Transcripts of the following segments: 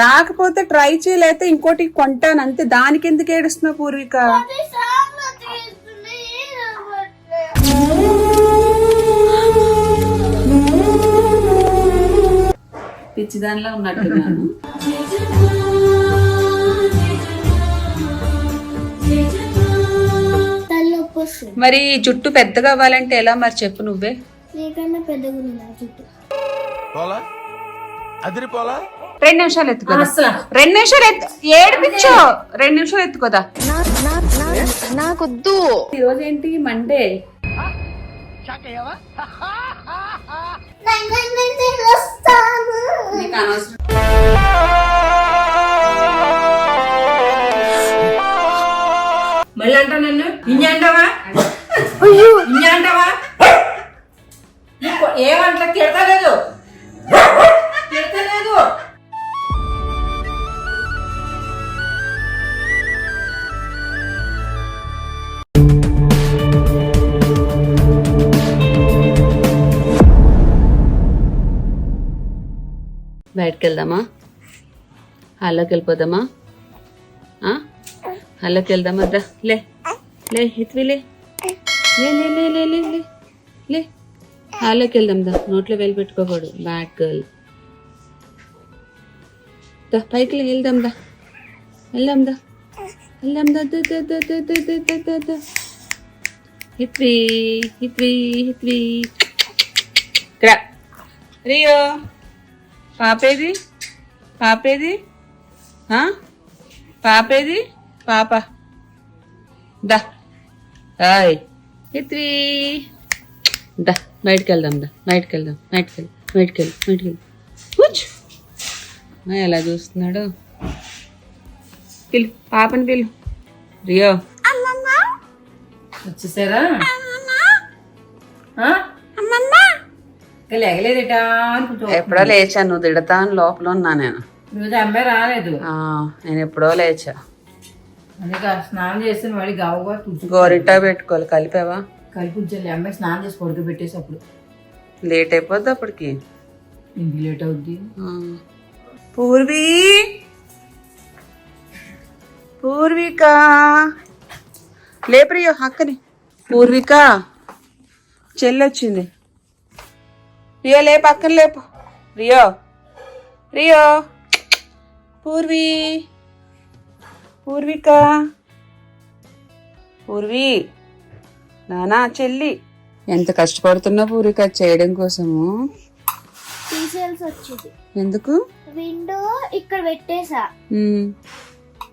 రాకపోతే ట్రై చేయలేతే ఇంకోటి కొంటాను. అంతే దానికి ఎందుకు ఏడుస్తున్నావు పూర్విక? పిచ్చిదానిలో ఉన్నట్టున్నాను. మరి జుట్టు పెద్దగా అవ్వాలంటే ఎలా మరి చెప్పు నువ్వే? నీకన్నా పెద్దగా ఉంది నా జుట్టు. పోలా? అదిరిపోలా? రెండు నిమిషాలు ఎత్తుకోదా రెండు నిమిషాలు ఎత్తు. ఏడిపించు. రెండు నిమిషాలు ఎత్తుకోదా నాకొద్దు. ఈరోజు ఏంటి? మండే వస్తాను. నీకు అనవసరం. మళ్ళీ అంటా నన్ను? ఇన్ని అంటావా? ఇన్ని అంటావా? నీకు ఏమంటా తిడతలేదు తిడతలేదు బయటకు వెళ్దామా హాల్లోకి వెళ్ళిపోదామా ఆ? హాల్లోకి వెళ్దామా రా లే. లే హిత్వి లే. లే లే లే లే లే లే. లే. హాల్లోకి వెళ్దాం దా. నోట్లో వెళ్ళి పెట్టుకోకూడదు. బ్యాడ్ గర్ల్ దా పైకి వెళ్దాం దా. వెళ్దాం దా. వెళ్దాం దా. దా దా దా దా దా దా దా దా దా. హిత్వి హిత్వి హిత్వి. ఇక్కడ. రియో. పాపేది? పాపేది? పాపేది? పాప. దా. హాయ్ ఇత్రి దా బయటికి వెళ్దాం దా. బయటికి వెళ్దాం బయటికి వెళ్ళి బయటికి వెళ్ళి బయటికి వెళ్ళి కూర్చో ఎలా చూస్తున్నాడు? పిలు పాపని పిలు. రియో. వచ్చేసారా? లేగలేదేటా అనుకుంటూ ఎప్పుడో లేచాను నువ్వు తిడతా అని లోపల ఉన్నా నేను. నువ్వు అమ్మాయి రాలేదు. నేను ఎప్పుడో లేచా. అందుకే స్నానం చేస్తే గవ్వగా తుడుచు గోరింటా పెట్టుకోవాలి కలిపావా? కలిపి ఉంచాలి అమ్మాయి స్నానం చేసి పడుకోబెట్టేసి అప్పుడు. లేట్ అయిపోద్ది అప్పటికి. ఇంటి లేట్ అవుద్ది. పూర్వీ! పూర్విక! లేప్రియో అక్కని. పూర్విక! చెల్లొచ్చింది. రియో లే పక్కన లేపు. రియో. రియో. పూర్వి. పూర్విక. పూర్వి. నానా చెల్లి. ఎంత కష్టపడుతున్నా పూర్విక చేయడం కోసము? తీసేయాల్సి వచ్చింది. ఎందుకు? విండో ఇక్కడ పెట్టేసా.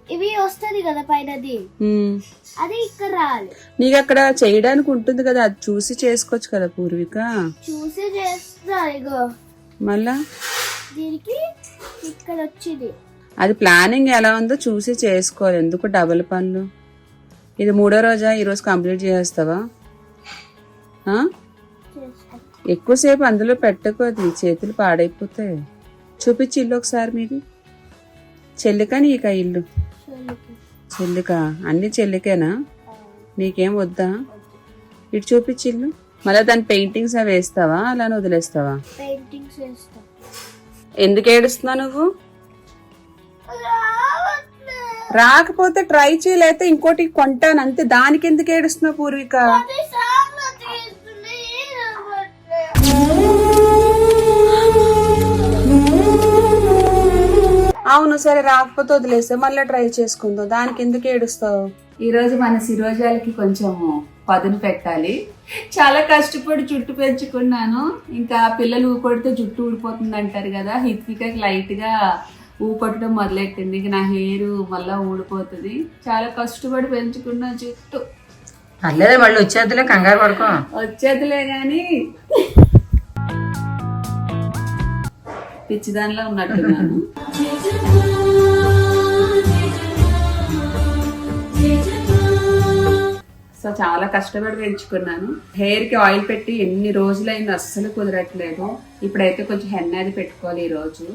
ఇవి వస్తది కదా పైనది ఉమ్. అది ఇక్కడ రావాలి నీకు అక్కడ చేయడానికి ఉంటుంది కదా అది చూసి చేసుకోవచ్చు కదా పూర్విక. చూసి చేస్తా ఇగో. మళ్ళా? దీనికి ఇక్కడ వచ్చింది. అది ప్లానింగ్ ఎలా ఉందో చూసి చేసుకోవాలి. ఎందుకు డబుల్ పనులు? ఇది మూడో రోజా? ఈరోజు కంప్లీట్ చేస్తావా? ఎక్కువసేపు అందులో పెట్టకోది చేతులు పాడైపోతాయి. చూపించి ఇల్లు ఒకసారి మీది. చెల్లిక నీకా ఇల్లు? చెల్లికి. అన్ని చెల్లికేనా? నీకేం వద్దా? ఇటు చూపించి ఇల్లు మళ్ళీ దాని పెయింటింగ్స్ అవి వేస్తావా? అలా వదిలేస్తావా? పెయింటింగ్స్ వేస్తా. ఎందుకు ఏడుస్తున్నావు నువ్వు? రాకపోతే ట్రై చేయలేతే ఇంకోటి కొంటాను. అంతే దానికి ఎందుకు ఏడుస్తున్నావు పూర్విక? అవును సరే రాకపోతే వదిలేస్తే మళ్ళీ ట్రై చేసుకుందాం. దానికి ఎందుకు ఏడుస్తావు? ఈ రోజు మన శిరోజాలకి కొంచెం పదును పెట్టాలి. చాలా కష్టపడి జుట్టు పెంచుకున్నాను. ఇంకా పిల్లలు ఊపడితే జుట్టు ఊడిపోతుంది అంటారు కదా హిత్వికకి లైట్గా ఊపట్టడం మొదలెట్టింది. ఇంక నా హెయిర్ మళ్ళా ఊడిపోతుంది. చాలా కష్టపడి పెంచుకున్న జుట్టు. పర్లేదే మళ్ళీ వచ్చేద్దులే కంగారు పడుకో. వచ్చేదిలే గాని. పిచ్చిదానిలో ఉన్నట్టున్నాను. సో చాలా కష్టపడి పెంచుకున్నాను. హెయిర్కి ఆయిల్ పెట్టి ఎన్ని రోజులైంది అస్సలు కుదరట్లేదు. ఇప్పుడైతే కొంచెం హెన్న అది పెట్టుకోవాలి ఈరోజు.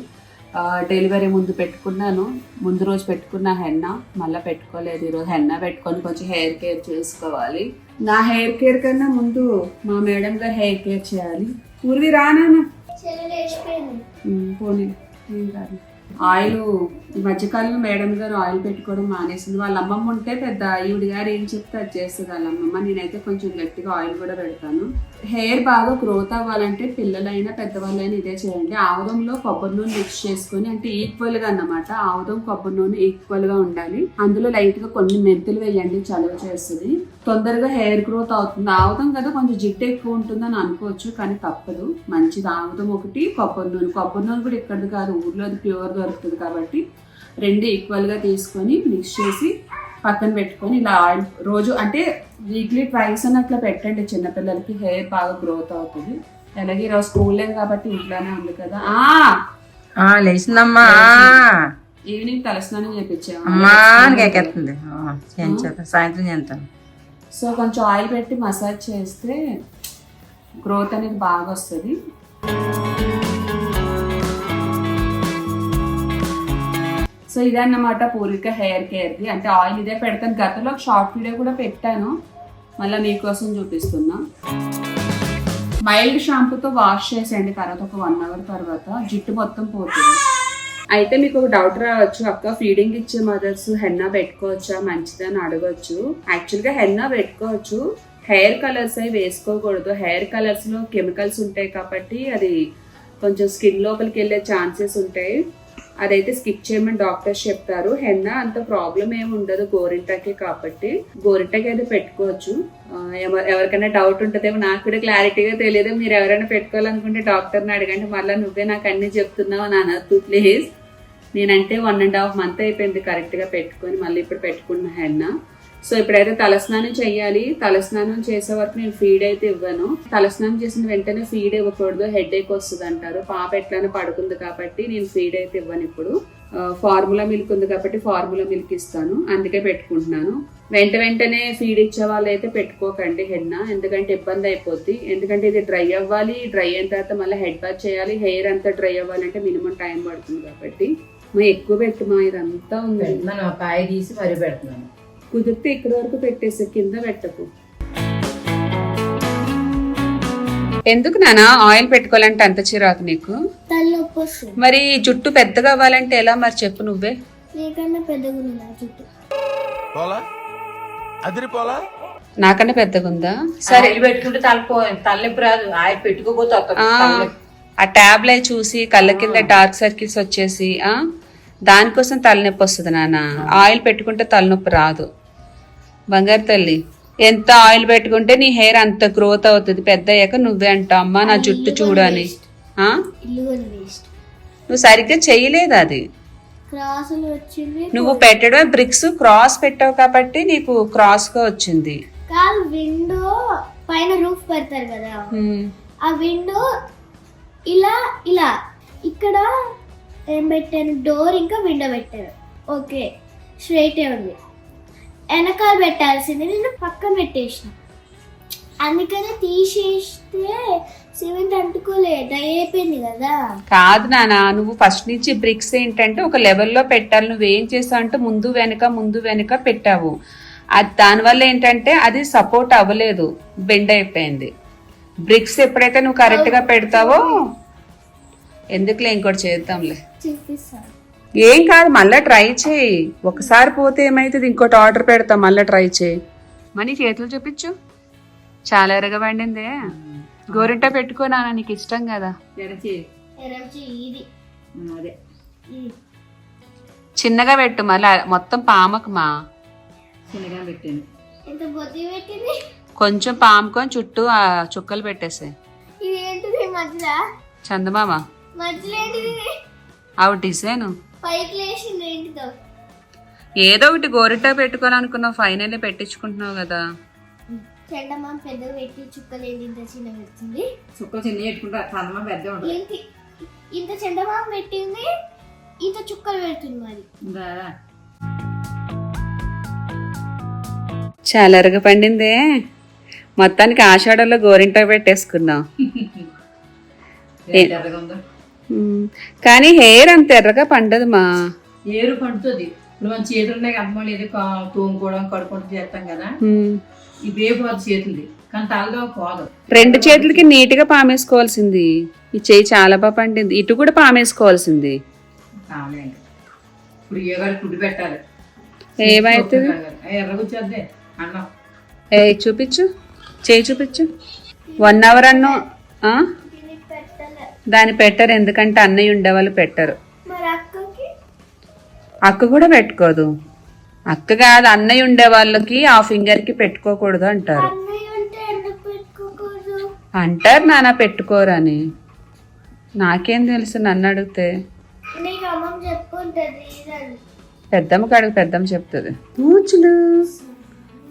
డెలివరీ ముందు పెట్టుకున్నాను. ముందు రోజు పెట్టుకున్న హెన్న మళ్ళీ పెట్టుకోలేదు ఈరోజు. హెన్న పెట్టుకొని కొంచెం హెయిర్ కేర్ చేసుకోవాలి. నా హెయిర్ కేర్ కన్నా ముందు మా మేడం గారు హెయిర్ కేర్ చేయాలి. పూర్వి రానా పోనీ ఏం కాదు. ఆయిల్ ఈ మధ్యకాలంలో మేడం గారు ఆయిల్ పెట్టుకోవడం మానేసింది. వాళ్ళ అమ్మమ్మ ఉంటే పెద్ద ఈవిడ గారు ఏం చెప్తే అది చేస్తుంది వాళ్ళ అమ్మమ్మ. నేనైతే కొంచెం గట్టిగా ఆయిల్ కూడా పెడతాను. హెయిర్ బాగా గ్రోత్ అవ్వాలంటే పిల్లలైనా పెద్దవాళ్ళైనా ఇదే చేయండి. ఆముదంలో కొబ్బరి నూనె మిక్స్ చేసుకొని అంటే ఈక్వల్గా అన్నమాట. ఆముదం కొబ్బరి నూనె ఈక్వల్గా ఉండాలి. అందులో లైట్గా కొన్ని మెంతులు వేయండి చలువ చేస్తుంది. తొందరగా హెయిర్ గ్రోత్ అవుతుంది. ఆముదం కదా కొంచెం జిడ్డు ఎక్కువ ఉంటుందని అనుకోవచ్చు కానీ తప్పదు. మంచిది. ఆముదం ఒకటి కొబ్బరి నూనె. కొబ్బరి నూనె కూడా ఇక్కడిది కాదు ఊర్లో అది ప్యూర్ దొరుకుతుంది కాబట్టి రెండు ఈక్వల్గా తీసుకొని మిక్స్ చేసి పక్కన పెట్టుకొని ఇలా ఆయిల్ రోజు అంటే వీక్లీ ట్వైస్ అని అట్లా పెట్టండి. చిన్నపిల్లలకి హెయిర్ బాగా గ్రోత్ అవుతుంది. అలాగే ఈరోజు స్కూల్ లేదు కాబట్టి ఇంట్లోనే ఉంది కదా. లేచిందమ్మా. ఈవినింగ్ తలస్నానం చేయించేద్దాం సాయంత్రం చేస్తాను. సో కొంచెం ఆయిల్ పెట్టి మసాజ్ చేస్తే గ్రోత్ అనేది బాగా వస్తుంది. సో ఇదన్నమాట పూర్విక హెయిర్ కేర్ది. అంటే ఆయిల్ ఇదే పెడతాను. గతంలో ఒక షార్ట్ వీడియో కూడా పెట్టాను. మళ్ళీ మీకోసం చూపిస్తున్నా. మైల్డ్ షాంపూతో వాష్ చేసేయండి. తర్వాత ఒక వన్ అవర్ తర్వాత జుట్టు మొత్తం పోతుంది. అయితే మీకు ఒక డౌట్ రావచ్చు. అక్క ఫీడింగ్ ఇచ్చే మదర్స్ హెన్నా పెట్టుకోవచ్చా? మంచిదని అడగచ్చు. యాక్చువల్గా హెన్నా పెట్టుకోవచ్చు. హెయిర్ కలర్స్ అవి వేసుకోకూడదు. హెయిర్ కలర్స్లో కెమికల్స్ ఉంటాయి కాబట్టి అది కొంచెం స్కిన్ లోపలికి వెళ్ళే ఛాన్సెస్ ఉంటాయి. అదైతే స్కిప్ చేయమని డాక్టర్స్ చెప్తారు హెన్నా అంత ప్రాబ్లం ఏమి ఉండదు గోరింటాకి కాబట్టి. గోరింటాకి అయితే పెట్టుకోవచ్చు. ఎవరికైనా డౌట్ ఉంటుందేమో నాకు కూడా క్లారిటీగా తెలియదు. మీరు ఎవరైనా పెట్టుకోవాలనుకుంటే డాక్టర్ని అడగండి. మళ్ళీ నువ్వే నాకు అన్ని చెప్తున్నావు అని అనద్దు ప్లీజ్ నేనంటే వన్ అండ్ హాఫ్ మంత్ అయిపోయింది కరెక్ట్గా పెట్టుకొని మళ్ళీ ఇప్పుడు పెట్టుకున్న హెన్నా. సో ఇప్పుడైతే తలస్నానం చేయాలి తలస్నానం చేసే వరకు నేను ఫీడ్ అయితే ఇవ్వను. తలస్నానం చేసిన వెంటనే ఫీడ్ ఇవ్వకూడదు. హెడ్ ఏక్ వస్తుంది అంటారు. పాప ఎట్లానే పడుకుంది కాబట్టి నేను ఫీడ్ అయితే ఇవ్వను ఇప్పుడు. ఫార్ములా మిల్క్ ఉంది కాబట్టి ఫార్ములా మిల్క్ ఇస్తాను. అందుకే పెట్టుకుంటున్నాను. వెంట వెంటనే ఫీడ్ ఇచ్చే వాళ్ళు అయితే పెట్టుకోకండి హెడ్న ఎందుకంటే ఇబ్బంది అయిపోద్ది. ఎందుకంటే ఇది డ్రై అవ్వాలి. డ్రై అయిన తర్వాత మళ్ళీ హెడ్ బాత్ చేయాలి. హెయిర్ అంతా డ్రై అవ్వాలంటే మినిమం టైం పడుతుంది కాబట్టి. మా ఎక్కువ పెట్టుమా ఇదంతా ఉంది. పెడుతున్నాను కాయ తీసి మరీ పెడుతున్నాను. కుదిరితే ఇక్కడి వరకు పెట్టేసి కింద పెట్టకు. ఎందుకు నానా ఆయిల్ పెట్టుకోవాలంటే అంత చిరాకు నీకు? మరి జుట్టు పెద్దగా అవ్వాలంటే ఎలా మరి చెప్పు నువ్వే? నీకన్నా పెద్దగా ఉంది నా జుట్టు. పోలా? అదిరిపోలా నాకన్నా పెద్దగా ఉందా? సరే. పెట్టుకుంటే తలపో తలనొప్పి రాదు. ఆయన పెట్టుకోపోతే వస్తుంది ఆ, తలనొప్పి. ఆ ట్యాబ్ లై చూసి కళ్ళ కింద డార్క్ సర్కిల్స్ వచ్చేసి ఆ? దానికోసం తలనొప్పి వస్తుంది నాన్న. ఆయిల్ పెట్టుకుంటే తలనొప్పి రాదు. బంగారు తల్లి ఎంత ఆయిల్ పెట్టుకుంటే నీ హెయిర్ అంత గ్రోత్ అవుతుంది. పెద్ద అయ్యాక నువ్వే అంటావు అమ్మా నా జుట్టు చూడని. వేస్ట్ నువ్వు సరిగ్గా చేయలేదు అది? నువ్వు పెట్టడం బ్రిక్స్ క్రాస్ పెట్టావు కాబట్టి నీకు క్రాస్గా వచ్చింది. విండో పైన రూఫ్ పెడతారు కదా. ఆ విండో ఇలా ఇలా. ఇక్కడ ఏం పెట్టాను డోర్ ఇంకా విండో పెట్టాను ఓకే స్ట్రైటే ఉంది. వెనకాల పెట్టాల్సింది నేను పక్కన పెట్టేసిన. అందుకనే తీసేస్తే సిమెంట్ అంటుకోలే డ్రై అయిపోయింది కదా. కాదు నానా నువ్వు ఫస్ట్ నుంచి బ్రిక్స్ ఏంటంటే ఒక లెవెల్లో పెట్టాలి నువ్వేం చేసావు అంటే ముందు వెనక ముందు వెనక పెట్టావు. అది దానివల్ల ఏంటంటే అది సపోర్ట్ అవ్వలేదు బెండ్ అయిపోయింది. బ్రిక్స్ ఎప్పుడైతే నువ్వు కరెక్ట్గా పెడతావో ఎందుకులే ఇంకోటి చేద్దాంలే. చూపిస్తాను ఏం కాదు మళ్ళీ ట్రై చేయి. ఒకసారి పోతే ఏమైతుంది? ఇంకోటి ఆర్డర్ పెడతాం మళ్ళీ ట్రై చేయి. మనీ చేతులు చూపించు. చాలా ఎరగబండిందే గోరింట పెట్టుకో నాన్న నీకు ఇష్టం కదా. చిన్నగా పెట్టు మళ్ళీ మొత్తం పామకు మా. చిన్నగా పెట్టాను కొంచెం పాముకొని చుట్టూ ఆ చుక్కలు పెట్టేసాయి. ఇది ఏంటిది మధ్యలో? చందమామ? ఆవు డిజైన్. పైకి లేచింది ఏంటిదో ఏదో ఒకటి గోరింట పెట్టుకోవాలనుకున్నావు ఫైనల్లీ పెట్టించుకుంటున్నావు కదా. చెండమామ పెద్దగా పెట్టి చుక్కలు ఏంటి ఇంత చిన్న పెడుతుంది? చుక్కలు చిన్న చందమా పెద్ద ఉంటుంది. ఇంత చెండమామ పెట్టింది ఇంత చుక్కలు పెడుతుంది మరి. చాలా ఎరగ పండిందే. మొత్తానికి ఆషాఢంలో గోరింట పెట్టేసుకున్నాం కానీ హెయిర్ అంత ఎర్రగా పండదు మా ఏరు పండుతుంది. ఇప్పుడు మన చేతులు ఉన్నాయి అమ్మ లేదు తోముకోవడం కడుక్కోవడం చేస్తాం కదా. ఇవే పోదు చేతులది. కానీ తలదో పోదు. రెండు చేతులకి నీట్గా పామేసుకోవాల్సింది. ఈ చెయ్యి చాలా బాగా పండింది. ఇటు కూడా పామేసుకోవాల్సింది. ఇప్పుడు ఏగాడు ఫుడ్ పెట్టాలి? ఏమైతుంది? ఎర్రగొచ్చేద్దే. అన్నం. ఏ చూపించు. చేయి చూపించు. వన్ అవర్ అన్ను. దాన్ని పెట్టరు ఎందుకంటే అన్నయ్య ఉండేవాళ్ళు పెట్టరు. మరి అక్కకి? అక్క కూడా పెట్టుకోదు. అక్క కాదు అన్నయ్య ఉండే వాళ్ళకి ఆ ఫింగర్కి పెట్టుకోకూడదు అంటారు. అన్నయ్య ఉంటే ఎందుకు పెట్టుకోకూడదు? అంటారు నాన్న పెట్టుకోరని. నాకేం తెలుసు నన్ను అడిగితే. పెద్దమ్మ కాడికి పెద్దమ్మ చెప్తుంది. పూచులు.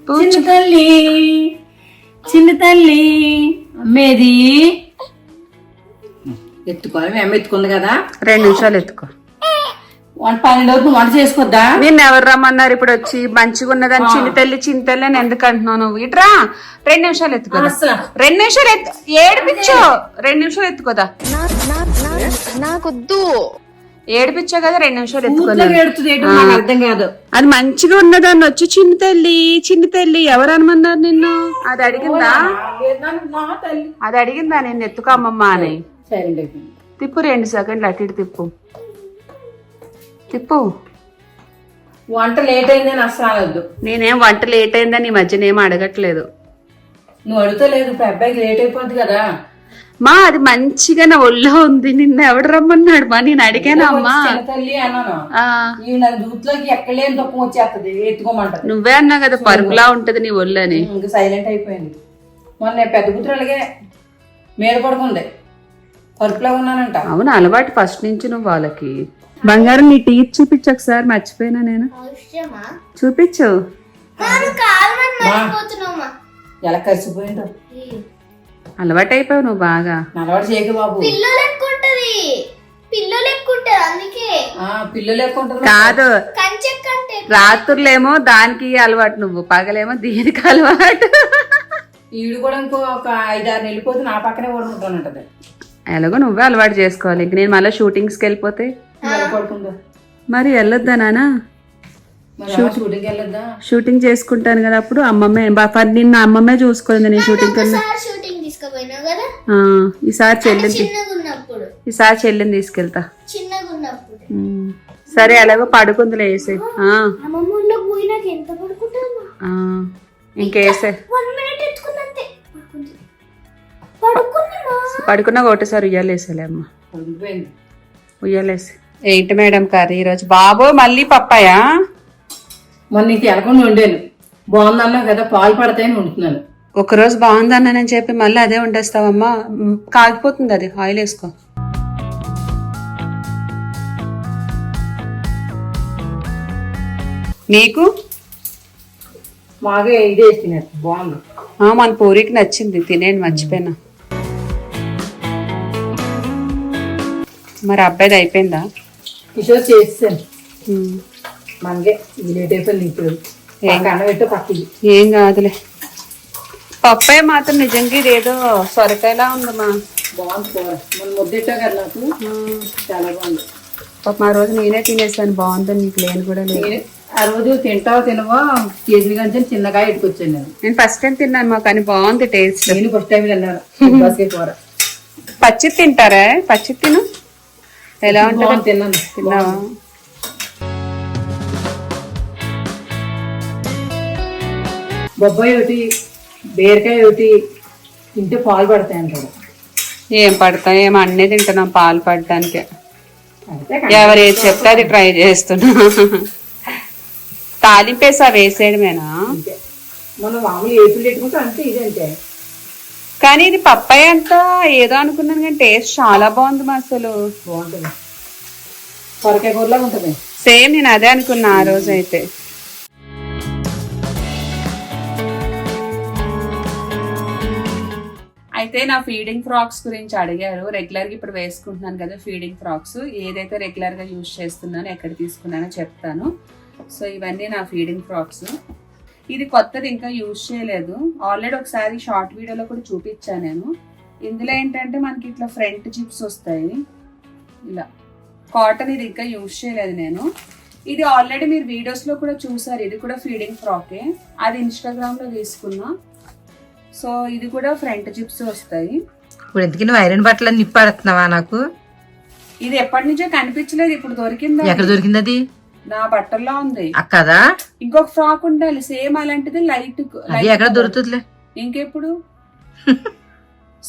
పూచులు. తల్లి చిన్న తల్లి అమ్మేది. ఎత్తుకోవాలి మేము ఎత్తుకుంది కదా? రెండు నిమిషాలు ఎత్తుకో. వంట పన్నెండు వరకు వంట చేసుకోద్దా? నిన్ను ఎవరు రమ్మన్నారు ఇప్పుడు వచ్చి? మంచిగా ఉన్నదని చిన్న తల్లి చిన్న తల్లి అని ఎందుకు అంటున్నావు నువ్వు? ఇట్రా. రెండు నిమిషాలు ఎత్తుకోదా అస్సలు. రెండు నిమిషాలు ఎత్తు. ఏడిపించు. రెండు నిమిషాలు ఎత్తుకోదా ఏడిపించా కదా రెండు నిమిషాలు నాకు అర్థం కాదు. అది మంచిగా ఉన్నదాన్ని వచ్చి చిన్న తల్లి చిన్న తల్లి ఎవరు అనమన్నారు నిన్ను? అది అడిగిందా? అది అడిగిందా నేను ఎత్తుకో అమ్మమ్మ అని? సైలెంట్ అయిపోయింది. తిప్పు రెండు సెకండ్లు అటు ఇటు తిప్పు. తిప్పు. వంట లేట్ అయిందని అస్సలు అనొద్దు. నేనేం వంట లేట్ అయిందని ఈ మధ్యన ఏం అడగట్లేదు. నువ్వు అడుగుతా లేదు ఇప్పుడు అబ్బాయికి లేట్ అయిపోద్ది కదా. మా అది మంచిగా నా ఒళ్ళో ఉంది నిన్న ఎవడు రమ్మన్నాడు మా? నేను అడిగాను అమ్మా? చిన్న తల్లి అన్నాను. ఆ, నా దూతులోకి ఎక్కలేని తక్కువ వచ్చేస్తుంది ఎత్తుకోమంటది నువ్వే అన్నావు కదా పరుపులా ఉంటది నీ ఒళ్ళని. ఇంకా సైలెంట్ అయిపోయింది. మొన్న పెద్ద కూతురు అలాగే మీద పడుకుంది పరుపులో ఉన్నానంట. అవును అలవాటు ఫస్ట్ నుంచి నువ్వు వాళ్ళకి. బంగారం నీ టీత్ చూపించు ఒకసారి మర్చిపోయినా నేను. చూపించు. ఎలా కలిసిపోయిందో అలవాటు అయిపోయావు నువ్వు బాగా. నలవాడు చేయక బాబు. కాదు. రాత్రులేమో దానికి అలవాటు నువ్వు పగలేమో దీనికి అలవాటు. ఈవిడ కూడా ఇంకో ఒక ఐదారు నెలలు పోతే నా పక్కనే పడుకుంటానంటది ఎలాగో నువ్వే అలవాటు చేసుకోవాలి. ఇంక నేను మళ్ళీ షూటింగ్స్కి వెళ్ళిపోతే? మరి వెళ్ళొద్దా నానా షూటింగ్ చేసుకుంటాను కదా అప్పుడు అమ్మమ్మే ఫర్ నిన్న అమ్మమ్మే చూసుకోలేదు నేను షూటింగ్ తీసుకుపోయినావు కదా? ఆ, ఈసారి ఉన్నప్పుడు. ఈసారి చెల్లిని తీసుకెళ్తా. సరే ఎలాగో పడుకుందిలే వేసే ఇంకేసే. పడుకున్నా ఒకటేసారి ఉయ్యాలేసేలే అమ్మ. ఉయ్యాలేసి ఏంటి మేడం కర్రీ ఈరోజు? బాబు మళ్ళీ పప్పాయా? మొన్న నీకు ఎలకుండా వండాను. బాగుందన్నా కదా పాలు పడతాయని వండుతున్నాను. ఒకరోజు బాగుందన్నానని చెప్పి మళ్ళీ అదే వండేస్తావమ్మా. మ్, కాగిపోతుంది అది ఆయిల్ వేసుకో. నీకు? మాగా ఇదే తినేది బాగుంది. మన పూరికి నచ్చింది తినేయండి మర్చిపోయినా. మరి అబ్బాయిది అయిపోయిందా? కిషోర్ చేసేసాను ఉమ్. మనకే లేట్ అయిపోయింది ఇప్పుడు పెట్టు పక్కకి. ఏం కాదులే. పప్పాయ మాత్రం నిజంగా ఇదేదో సొరకాయలా ఉందమ్మా. బాగుంది కూర. మన ముద్దెట్టా కదా నాకు? చాలా బాగుంది. పాప ఆ రోజు నేనే తినేసాను. బాగుందని నీకు లేని కూడా లేదు. ఆ రోజు తింటావో తినవో? కేజీ కంటే చిన్నగా ఎట్టుకొచ్చాను నేను. నేను ఫస్ట్ టైం తిన్నాను మా కానీ బాగుంది టేస్ట్. నేను ఫస్ట్ టైం తిన్నాను. కూర. పచ్చి తింటారా? పచ్చి తిను. ఎలా ఉంటుంది తిన్నాను తిన్నావా? బొబ్బాయి ఒకటి బీరకాయ ఒకటి తింటే పాలు పడతాయి అంటారు ఏం పడతాయి? ఏం అన్నీ తింటున్నాం పాలు పడడానికి అంతే ఎవరు ఏది చెప్తే అది ట్రై చేస్తున్నా. తాలింపేసా వేసేయడమేనా? మనం మామూలు ఏపులు పెట్టుకుంటే అంతే ఇది అంతే కానీ ఇది పప్పాయ అంతా ఏదో అనుకున్నాను కానీ టేస్ట్ చాలా బాగుంది మా అసలు. బాగుంటుంది. సొరకాయ కూరలాగా ఉంటుంది. సేమ్ నేను అదే అనుకున్నా ఆ రోజు అయితే. అయితే నా ఫీడింగ్ ఫ్రాక్స్ గురించి అడిగారు. రెగ్యులర్గా ఇప్పుడు వేసుకుంటున్నాను కదా ఫీడింగ్ ఫ్రాక్స్ ఏదైతే రెగ్యులర్గా యూజ్ చేస్తున్నానో ఎక్కడ తీసుకున్నానో చెప్తాను. సో ఇవన్నీ నా ఫీడింగ్ ఫ్రాక్స్ ఇది కొత్తది ఇంకా యూజ్ చేయలేదు. ఆల్రెడీ ఒకసారి షార్ట్ వీడియోలో కూడా చూపించాను నేను. ఇందులో ఏంటంటే మనకి ఇట్లా ఫ్రంట్ జిప్స్ వస్తాయి. ఇలా. కాటన్ ఇది ఇంకా యూజ్ చేయలేదు నేను. ఇది ఆల్రెడీ మీరు వీడియోస్లో కూడా చూసారు. ఇది కూడా ఫీడింగ్ ఫ్రాకే అది ఇన్స్టాగ్రామ్లో తీసుకున్నా. సో ఇది కూడా ఫ్రంట్ జిప్స్ వస్తాయి. ఇప్పుడు ఎందుకు నువ్వు ఐరన్ బట్టలు నిప్పాడుతున్నావా నాకు? ఇది ఎప్పటి నుంచో కనిపించలేదు. ఇప్పుడు దొరికింది? ఎక్కడ దొరికింది అది? నా బట్టల్లో ఉంది. అక్కదా ఇంకొక ఫ్రాక్ ఉండాలి. సేమ్ అలాంటిది లైట్ అది ఎక్కడ దొరుకుతుందిలే? ఇంకెప్పుడు?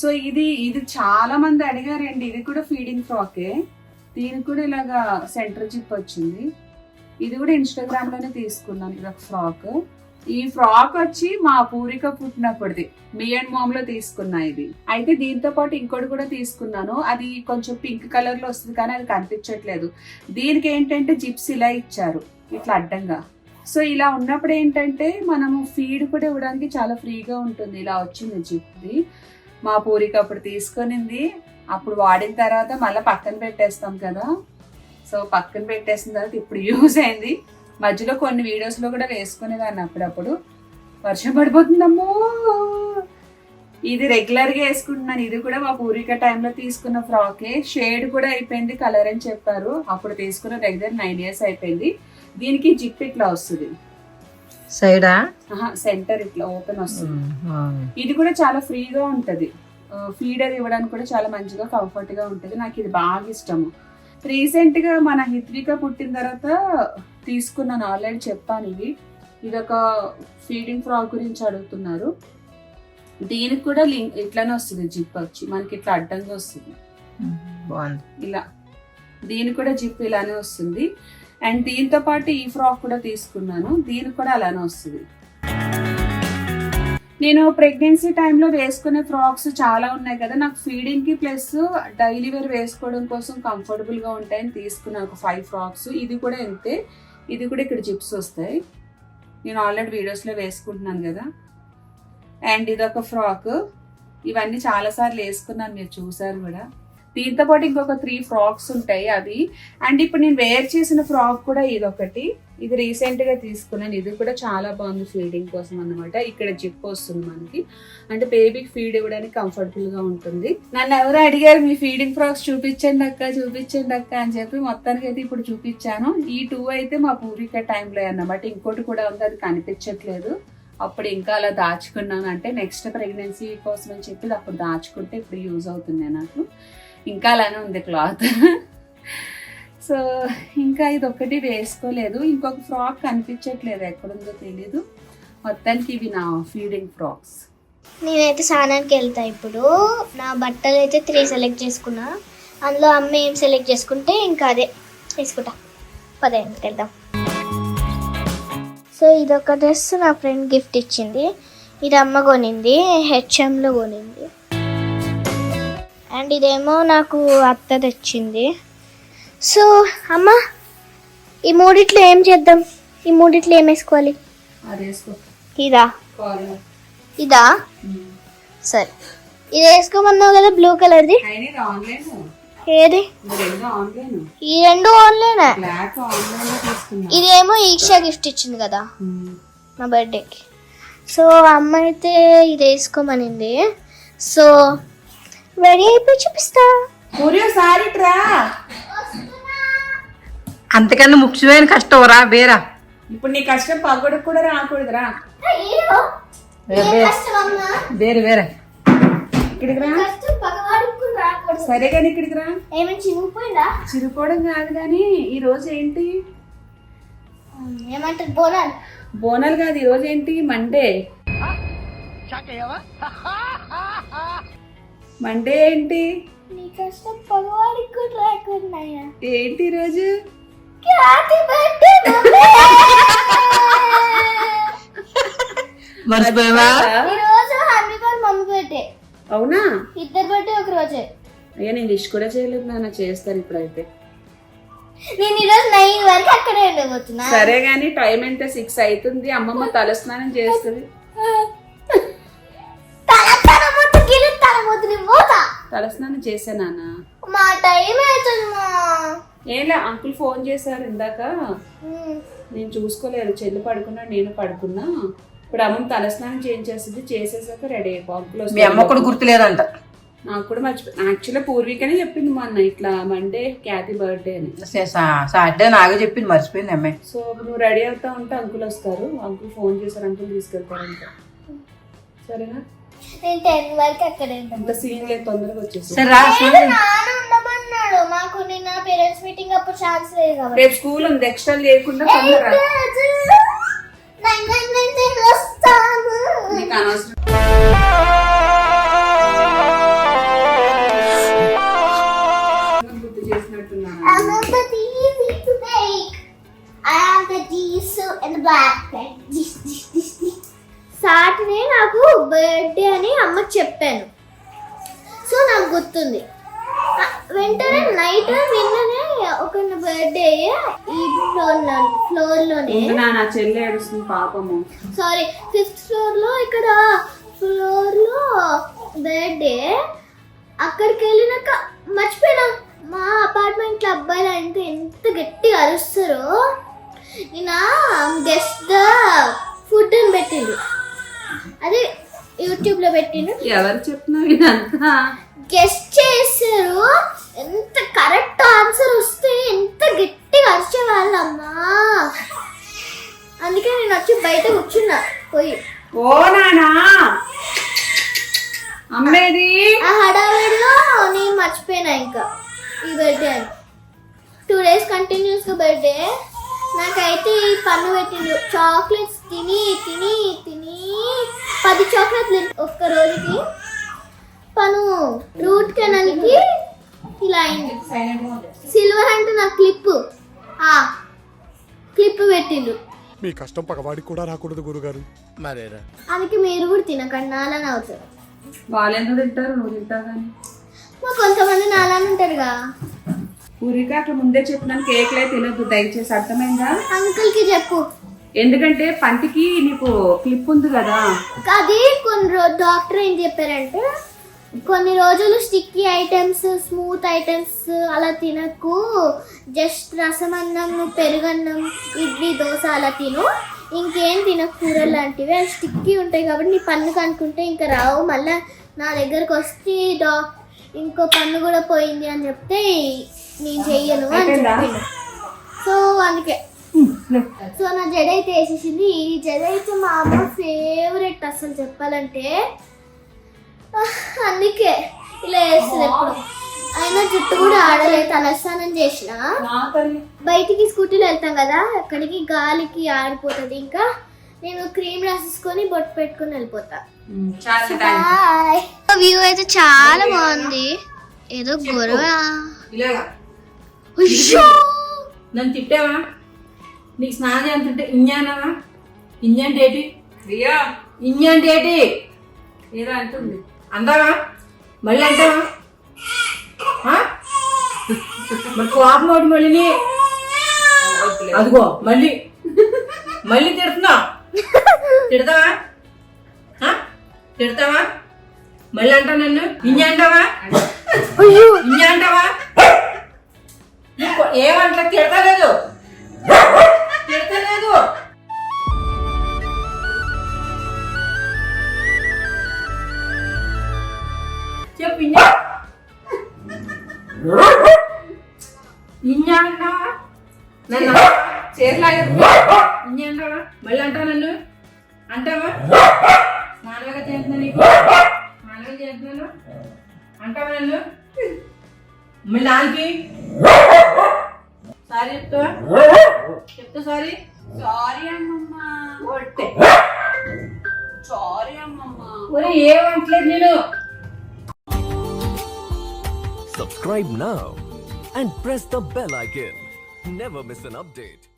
సో ఇది ఇది చాలా మంది అడిగారండి. ఇది కూడా ఫీడింగ్ ఫ్రాకే దీనికి కూడా ఇలాగా సెంటర్ జిప్ వచ్చింది. ఇది కూడా ఇన్స్టాగ్రామ్లోనే తీసుకున్నాను ఇది ఒక ఫ్రాక్ ఈ ఫ్రాక్ వచ్చి మా పూరిక పుట్టినప్పటిది మీ అండ్ మామ్లో తీసుకున్నా ఇది. అయితే దీంతో పాటు ఇంకోటి కూడా తీసుకున్నాను. అది కొంచెం పింక్ కలర్లో వస్తుంది కానీ అది కనిపించట్లేదు. దీనికి ఏంటంటే జిప్స్ ఇలా ఇచ్చారు. ఇట్లా అడ్డంగా. సో ఇలా ఉన్నప్పుడు ఏంటంటే మనము ఫీడ్ కూడా ఇవ్వడానికి చాలా ఫ్రీగా ఉంటుంది. ఇలా వచ్చింది జిప్ది. మా పూరిక అప్పుడు తీసుకొనింది. అప్పుడు వాడిన తర్వాత మళ్ళీ పక్కన పెట్టేస్తాం కదా. సో పక్కన పెట్టేసిన తర్వాత ఇప్పుడు యూజ్ అయింది. మధ్యలో కొన్ని వీడియోస్లో కూడా వేసుకునేదాన్ని అప్పుడప్పుడు. వర్షం పడిపోతుందమ్మో. ఇది రెగ్యులర్గా వేసుకుంటున్నాను. ఇది కూడా మా పూరిక టైంలో తీసుకున్న ఫ్రాకే షేడ్ కూడా అయిపోయింది కలర్ అని చెప్పారు. అప్పుడు తీసుకున్న దగ్గర నైన్ ఇయర్స్ అయిపోయింది. దీనికి జిప్ ఇట్లా వస్తుంది. సైడా సెంటర్ ఇట్లా ఓపెన్ వస్తుంది. ఇది కూడా చాలా ఫ్రీగా ఉంటది. ఫీడర్ ఇవ్వడానికి కూడా చాలా మంచిగా కంఫర్ట్గా ఉంటది. నాకు ఇది బాగా ఇష్టము. రీసెంట్గా మన హిత్విక పుట్టిన తర్వాత తీసుకున్నాను ఆల్రెడీ చెప్పాను ఇవి. ఇది ఒక ఫీడింగ్ ఫ్రాక్ గురించి అడుగుతున్నారు. దీనికి కూడా లింక్ ఇట్లానే వస్తుంది జిప్ వచ్చి. మనకి ఇట్లా అడ్డంగా వస్తుంది. బాగుంది. ఇలా. దీనికి కూడా జిప్ ఇలానే వస్తుంది. అండ్ దీంతో పాటు ఈ ఫ్రాక్ కూడా తీసుకున్నాను. దీనికి కూడా అలానే వస్తుంది. నేను ప్రెగ్నెన్సీ టైంలో వేసుకునే ఫ్రాక్స్ చాలా ఉన్నాయి కదా. నాకు ఫీడింగ్కి ప్లస్ డైలీ వేర్ వేసుకోవడం కోసం కంఫర్టబుల్గా ఉంటాయని తీసుకున్నాను. ఒక ఫైవ్ ఫ్రాక్స్ ఇది కూడా అంతే ఇది కూడా ఇక్కడ జిప్స్ వస్తాయి. నేను ఆల్రెడీ వీడియోస్లో వేసుకుంటున్నాను కదా. అండ్ ఇదొక ఫ్రాక్. ఇవన్నీ చాలా సార్లు వేసుకున్నాను మీరు చూసారు కూడా. దీంతో పాటు ఇంకొక త్రీ ఫ్రాక్స్ ఉంటాయి అవి. అండ్ ఇప్పుడు నేను వేర్ చేసిన ఫ్రాక్ కూడా ఇది ఒకటి ఇది రీసెంట్గా తీసుకున్నాను. ఇది కూడా చాలా బాగుంది ఫీడింగ్ కోసం అన్నమాట. ఇక్కడ జిప్ వస్తుంది మనకి. అంటే బేబీకి ఫీడ్ ఇవ్వడానికి కంఫర్టబుల్గా ఉంటుంది. నన్ను ఎవరు అడిగారు మీ ఫీడింగ్ ఫ్రాక్స్ చూపించండి అక్క చూపించండి అక్క అని చెప్పి మొత్తానికి అయితే ఇప్పుడు చూపించాను. ఈ టూ అయితే మా పూర్వీక టైంలో అన్నమాట. ఇంకోటి కూడా ఉంది అది కనిపించట్లేదు. అప్పుడు ఇంకా అలా దాచుకున్నాను. అంటే నెక్స్ట్ ప్రెగ్నెన్సీ కోసం అని చెప్పి అప్పుడు దాచుకుంటే ఇప్పుడు యూజ్ అవుతుంది నాకు. ఇంకా అలానే ఉంది క్లాత్. సో ఇంకా ఇది ఒక్కటి వేసుకోలేదు. ఇంకొక ఫ్రాక్ కనిపించట్లేదు ఎక్కడుందో తెలీదు. మొత్తానికి ఇవి నా ఫీడింగ్ ఫ్రాక్స్. నేనైతే స్నానానికి వెళ్తా ఇప్పుడు. నా బట్టలు అయితే త్రీ సెలెక్ట్ చేసుకున్నా. అందులో అమ్మ ఏం సెలెక్ట్ చేసుకుంటే ఇంకా అదే తీసుకుంటా పదండి వెళ్దాం. సో ఇదొక డ్రెస్ నా ఫ్రెండ్ గిఫ్ట్ ఇచ్చింది. ఇది అమ్మ కొనింది హెచ్ఎంలో కొనింది. అండ్ ఇదేమో నాకు అత్త తెచ్చింది. సో అమ్మ ఈ మూడిట్లో ఏం చేద్దాం? ఈ మూడిట్లో ఏం వేసుకోవాలి? ఇదా? ఇదా? సరే. ఇది వేసుకోమన్నావు కదా బ్లూ కలర్ది? ఏది? ఈ రెండు ఆన్లైన్? ఇదేమో ఈక్షా గిఫ్ట్ ఇచ్చింది కదా నా బర్త్డేకి. సో అమ్మ అయితే ఇది వేసుకోమనింది. సో రెడీ అయిపోయి చూపిస్తా పూరి సారీ ట్రా అంతకన్నా ముఖ్యమైన కష్టం రా బేరా ఇప్పుడు నీ కష్టం పగడకు కూడా రాకూడదురా. వేరే వేరే. ఇక్కడికి రా. సరే కానీ ఇక్కడికి రా. ఏమైనా చినిగిపోయిందా చిరుకోవడం కాదు కానీ ఈ రోజు ఏంటి? ఏమంటారు? బోనాలు. బోనాలు కాదు ఈ రోజు ఏంటి? మండే మండే ఏంటి? నీ కష్టం పగవాడికి కూడా రాకున్నాయా ఏంటి రోజు మర్చిపోయావా? Mummy birthday. అవునా? ఇద్దరు బర్త్డే ఒక రోజే. అయ్యా నేను విష్ కూడా చేయలేదు నాన్న చేస్తాను ఇప్పుడైతే. నేను ఈరోజు నైన్ వరకు అక్కడే ఉండబోతున్నా. సరే గాని టైం ఎంత? సిక్స్ అవుతుంది. అమ్మమ్మ తలస్నానం చేస్తుంది. తలస్నానం చేసా నాన్న. మా టైం ఏంలే అంకుల్ ఫోన్ చేశారు ఇందాక. నేను చూసుకోలేదు చెల్లి పడుకున్నా నేను పడుకున్నా. ఇప్పుడు అమ్మమ్మ తలస్నానం చేయించేస్తుంది చేసేసాక రెడీ అయిపో అంకుల్ మీ అమ్మ కూడా గుర్తులేదంట. నాకు కూడా మర్చిపోయి యాక్చువల్లీ పూర్వీకనే చెప్పింది మొన్న ఇట్లా మండే క్యాతి బర్త్డే అని. సాటర్డే నాగే చెప్పింది మర్చిపోయింది అమ్మాయి సో నువ్వు రెడీ అవుతా ఉంటే అంకుల్ వస్తారు. అంకుల్ ఫోన్ చేశారు అంకుల్ తీసుకెళ్తారంట. సరేనా? నేను టెన్ వరకు అక్కడే అంత సీన్ లేదు తొందరగా వచ్చేసి. సరే రా లేదు, నాన్న ఉండమన్నాడు. మాకు నిన్న పేరెంట్స్ మీటింగ్ అప్పుడు ఛాన్స్ లేదు కాబట్టి. రేపు స్కూల్ ఉంది ఎక్స్ట్రా లేకుండా తొందరగా రా. నైన్ నైన్ నైన్ నైన్ వస్తాను నీకు అనవసరం గుర్తు చేసినట్టున్నాను in the pen. సాటర్డే నాకు బర్త్డే అని అమ్మకి చెప్పాను. సో నాకు గుర్తుంది. వెంటనే నైట్ నిన్ననే ఒక బర్త్డే ఈ ఫ్లోర్లో ఫ్లోర్లోనే ఉంది నా నా చెల్లి ఏడుస్తుంది పాపము. సారీ ఫిఫ్త్ ఫ్లోర్లో ఇక్కడ ఫ్లోర్లో బర్త్డే. అక్కడికి వెళ్ళినాక మర్చిపోయినా. మా అపార్ట్మెంట్లో అబ్బాయిలు అంటే ఎంత గట్టిగా అరుస్తారో. నేను గెస్ట్ ఫుడ్ అని పెట్టిండు అదే యూట్యూబ్లో పెట్టిండు. ఎవరు చెప్తున్నారు ఇదంతా గెస్ట్ చేశారు. ఎంత కరెక్ట్ ఆన్సర్ వస్తే ఎంత గట్టిగా అరిచేవాళ్ళమ్మా. అందుకే నేను వచ్చి బయట కూర్చున్నా. పోయి. ఓ నానా. అమ్మేది? ఆ హడావిడిలో నేను మర్చిపోయినా ఇంకా ఈ బర్త్డే అని. టూ డేస్ కంటిన్యూస్గా బర్త్డే నాకైతే ఈ పన్ను పెట్టిండు చాక్లెట్స్ తిని తిని తిని. పది చాక్లెట్లు ఒక్క రోజుకి. పను రూట్ కెనల్కి ఇలా అయింది. సిల్వర్ అంటే నా క్లిప్. ఆ క్లిప్ పెట్టిండు. మీ కష్టం పగవాడికి కూడా రాకూడదు గురుగారు. మరేరా? అందుకే మీరు కూడా తినకండి నాలని అవుతారు వాళ్ళు ఎందుకు తింటారు? నువ్వు తింటావు కానీ. మా కొంతమంది నాలని ఉంటారుగా. ఊరిక అట్లా ముందే చెప్పినాను కేక్లే తినొద్దు దయచేసి అర్థమైందా? అంకుల్కి చెప్పు. ఎందుకంటే పంటికి నీకు క్లిప్ ఉంది కదా. అది కొన్ని రోజు డాక్టర్ ఏం చెప్పారంటే కొన్ని రోజులు స్టిక్కీ ఐటమ్స్ స్మూత్ ఐటమ్స్ అలా తినకు. జస్ట్ రసమన్నం పెరుగన్నం ఇడ్లీ దోశ అలా తిను. ఇంకేం తినకు కూరలు లాంటివి. అవి స్టిక్కీ ఉంటాయి కాబట్టి నీ పన్నుకు అనుకుంటే ఇంకా రావు. మళ్ళీ నా దగ్గరకు వస్తే డా ఇంకో పన్ను కూడా పోయింది అని చెప్తే నేను చెయ్యను అని? చెప్పిండు. సో అందుకే. సో నా జడ అయితే వేసేసింది. ఈ జడ అయితే మా అమ్మ ఫేవరెట్ అసలు చెప్పాలంటే. అందుకే ఇలా వేస్తుంది ఎప్పుడు. అయినా జుట్టు కూడా ఆడలేదు తలస్నానం చేసిన. బయటికి స్కూటీలో వెళ్తాం కదా అక్కడికి గాలికి ఆడిపోతుంది ఇంకా. నేను క్రీమ్ రాసేసుకొని బొట్టు పెట్టుకొని వెళ్ళిపోతా. వ్యూ అయితే చాలా బాగుంది. ఏదో ఇలాగా. నన్ను తిట్టావా? నీకు స్నానం చేస్తుంటే ఇంజానవా ఇంజన్ డేటి? రియా? ఇంజన్ డేటి? ఏదో అంటుంది. అందావా? మళ్ళీ అంటావా? మరి కోపం ఒకటి మళ్ళీ అదిగో మళ్ళీ. మళ్ళీ తిడుతున్నా తిడతావా? తిడతావా? మళ్ళీ అంటావు నన్ను? ఇంజ అంటావా? ఇంజ అంటావా? ఏమంటా తిడతలేదు తిడతలేదు చెప్పు bell icon. Never miss an update.